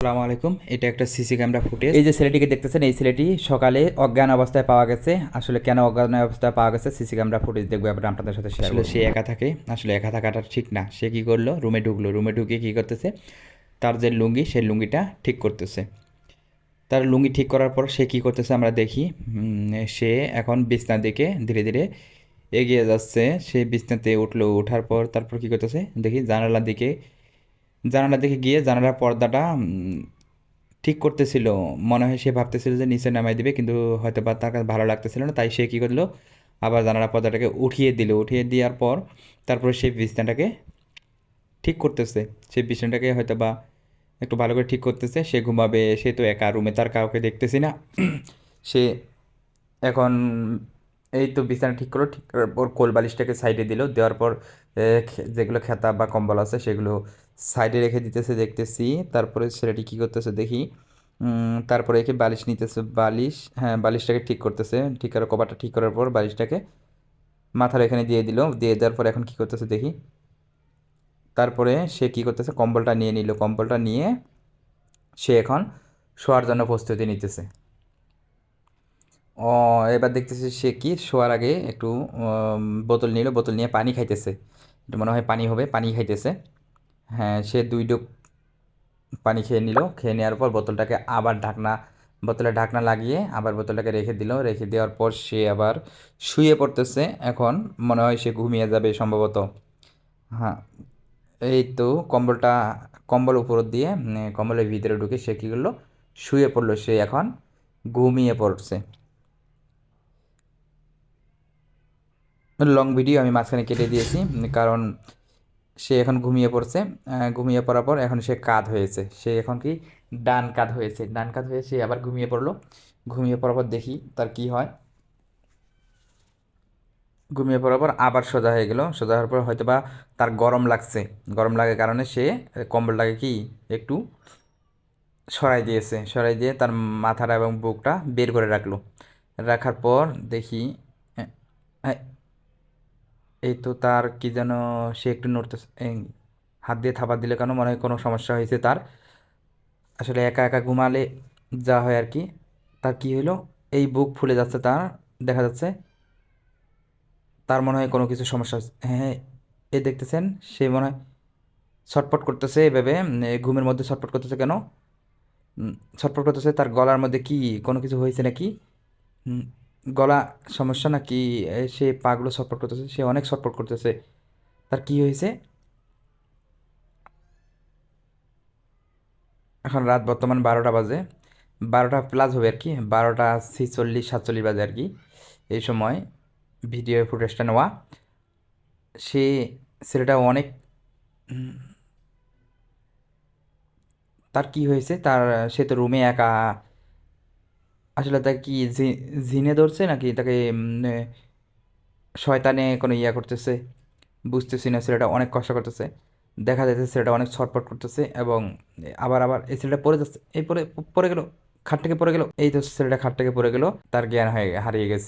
আসসালামু আলাইকুম এটা একটা সিসি ক্যামেরা ফুটেজ। এই যে ছেলেটিকে দেখতেছেন এই ছেলেটি সকালে অজ্ঞান অবস্থায় পাওয়া গেছে। আসলে কেন অজ্ঞান অবস্থায় পাওয়া গেছে? সিসি ক্যামেরা ফুটেজ দেখব এবার আপনাদের সাথে শেয়ার আসলে সে একা থাকে আসলে একা থাকাটা ঠিক না। সে কি করল? রুমে ঢুকলো। রুমে ঢুকে কি করতেছে? তার যে লুঙ্গি সেই লুঙ্গিটা ঠিক করতেছে। তার লুঙ্গি ঠিক করার পর সে কি করতেছে আমরা দেখি। সে এখন বিছনার দিকে ধীরে ধীরে এগিয়ে যাচ্ছে। সে বিছনাতে উঠল ওঠার পর তারপর কি করতেছে? দেখি জানালার দিকে জানালার দিকে গিয়ে জানালার পর্দাটা ঠিক করতেছিল। মনে হয় সে ভাবতেছিল যে নিচে নামাই দিবে, কিন্তু হয়তো বা তার কাছে ভালো লাগতেছিল না। তাই সে কী করল? আবার জানালার পর্দাটাকে উঠিয়ে দিল। উঠিয়ে দেওয়ার পর তারপরে সেই বিছনাটাকে ঠিক করতেছে। সেই বিছানাটাকে হয়তো বা একটু ভালো করে ঠিক করতেছে। সে ঘুমাবে, সে তো একা রুমে তার কাউকে দেখতেছি না। সে এখন এই তো বিছানা ঠিক করল, ঠিক করার পর কোল বালিশটাকে সাইডে দিল, দেওয়ার পর যেগুলো খেতা বা কম্বল আছে সেগুলো সাইডে রেখে দিতেছে, দেখতেছি। তারপরে ছেলেটি কী করতেছে দেখি তারপরে একে বালিশ নিতেছে, বালিশ হ্যাঁ বালিশটাকে ঠিক করতেছে। ঠিক করার কভারটা ঠিক করার পর বালিশটাকে মাথার এখানে দিয়ে দিল, দিয়ে দেওয়ার পর এখন কী করতেছে দেখি। তারপরে সে কী করতেছে, কম্বলটা নিয়ে নিল। কম্বলটা নিয়ে সে এখন শোয়ার জন্য প্রস্তুতি নিতেছে। ও, এবার দেখতেছি সে কি? শোয়ার আগে একটু বোতল নিল, বোতল নিয়ে পানি খাইতেছে। এটা মনে হয় পানি হবে, পানি খাইতেছে। হ্যাঁ সে দুই ডুব পানি খেয়ে নিল। খেয়ে নেওয়ার পর বোতলটাকে আবার ঢাকনা বোতলে ঢাকনা লাগিয়ে আবার বোতলটাকে রেখে দিল। রেখে দেওয়ার পর সে আবার শুয়ে পড়তেছে। এখন মনে হয় সে ঘুমিয়ে যাবে সম্ভবত। হ্যাঁ এই তো কম্বলটা, কম্বল উপর দিয়ে কম্বলের ভিতরে ঢুকে সে কী করল? শুয়ে পড়ল সে এখন, ঘুমিয়ে পড়ছে। লং ভিডিও আমি মাঝখানে কেটে দিয়েছি, কারণ সে এখন ঘুমিয়ে পড়ছে। ঘুমিয়ে পড়ার পর এখন সে কাত হয়েছে। সে এখন কি ডান কাত হয়েছে। ডান কাত হয়ে সে আবার ঘুমিয়ে পড়ল। ঘুমিয়ে পড়ার পর দেখি তার কি হয়। ঘুমিয়ে পড়ার পর আবার সোজা হয়ে গেল। সোজা হওয়ার পর হয়তো বা তার গরম লাগছে। গরম লাগার কারণে সে কম্বলটাকে কি একটু সরাই দিয়েছে। সরাই দিয়ে তার মাথাটা এবং বুকটা বের করে রাখল। রাখার পর দেখি এই তো তার কি যেন সে একটু নড়তেছে এই, হাত দিয়ে থাবা দিলে কেন মনে হয় কোনো সমস্যা হয়েছে তার। আসলে একা একা ঘুমালে যা হয় আর কি। তার কি হলো এই বুক ফুলে যাচ্ছে তার দেখা যাচ্ছে তার মনে হয় কোনো কিছু সমস্যা হচ্ছে হ্যাঁ হ্যাঁ এই দেখতেছেন সে মনে হয় ছটপট করতেছে এভাবে ঘুমের মধ্যে ছটপট করতেছে কেন? উম, ছটফট করতেছে তার গলার মধ্যে কি কোনো কিছু হয়েছে নাকি? গলা সমস্যা নাকি? সে পাগুলো ছটফট করতেছে, সে অনেক ছটফট করতেছে। তার কি হয়েছে? এখন রাত বর্তমান বারোটা বাজে। বারোটা প্লাস হবে আর কি। বারোটা ছিচল্লিশ, সাতচল্লিশ বাজে আর কি। এই সময় ভিডিও ফুটেজটা নেওয়া। সে ছেলেটা অনেক, তার কি হয়েছে? তার, সে তো রুমে একা। আসলে তাকে কি জিনে ধরছে নাকি তাকে শয়তানে কোনো ইয়া করতেছে? বুঝতেছি না, ছেলেটা অনেক কষ্ট করতেছে। দেখা যাচ্ছে ছেলেটা অনেক ছটফট করতেছে এবং আবার আবার এই ছেলেটা পড়ে যাচ্ছে। এই পরে পড়ে গেল, খাট থেকে পড়ে গেল। এই তো ছেলেটা খাট থেকে পড়ে গেল, তার জ্ঞান হয়ে, হারিয়ে গেছে।